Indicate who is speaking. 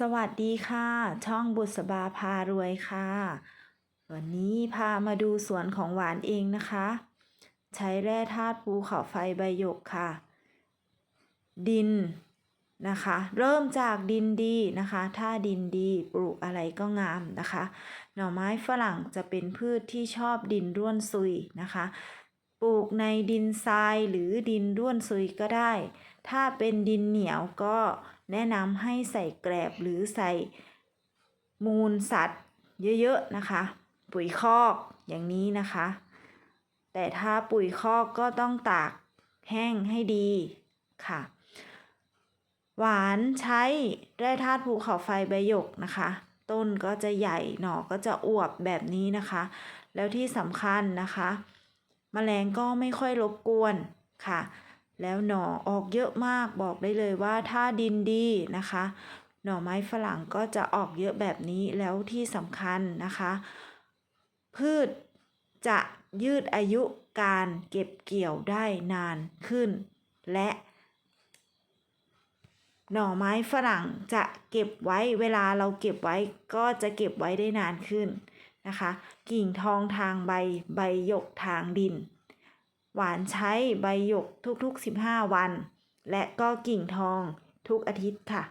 Speaker 1: สวัสดีค่ะ ช่องบุษบาพารวยค่ะ วันนี้พามาดูสวนของหวานเองนะคะ ใช้แร่ธาตุภูเขาไฟใบหยกค่ะ ดินนะคะ เริ่มจากดินดีนะคะ ถ้าดินดีปลูกอะไรก็งามนะคะ หน่อไม้ฝรั่งจะเป็นพืชที่ชอบดินร่วนซุยนะคะ ปลูกในดินทรายหรือดินร่วนซุยก็ได้ ถ้าเป็นดินเหนียวก็แนะนำให้ใส่แกลบหรือใส่มูลสัตว์เยอะๆนะคะ ปุ๋ยคอกอย่างนี้นะคะ แต่ถ้าปุ๋ยคอกก็ต้องตากแห้งให้ดีค่ะ หวานใช้แร่ธาตุภูเขาไฟใบหยกนะคะ ต้นก็จะใหญ่หน่อก็จะอวบแบบนี้นะคะ แล้วที่สำคัญนะคะ แมลงก็ไม่ค่อยรบกวนค่ะ แล้วหน่อออกเยอะมากบอกได้เลยว่าถ้าดินดีนะคะ หน่อไม้ฝรั่งก็จะออกเยอะแบบนี้แล้วที่สำคัญนะคะ พืชจะยืดอายุการเก็บเกี่ยวได้นานขึ้น และหน่อไม้ฝรั่งจะเก็บไว้เวลาเราเก็บไว้ก็จะเก็บไว้ได้นานขึ้น นะคะ กิ่งทองทางใบใบหยกทางดิน หวานใช้ใบหยกทุกๆ 15 วัน และก็กิ่งทองทุกอาทิตย์ค่ะ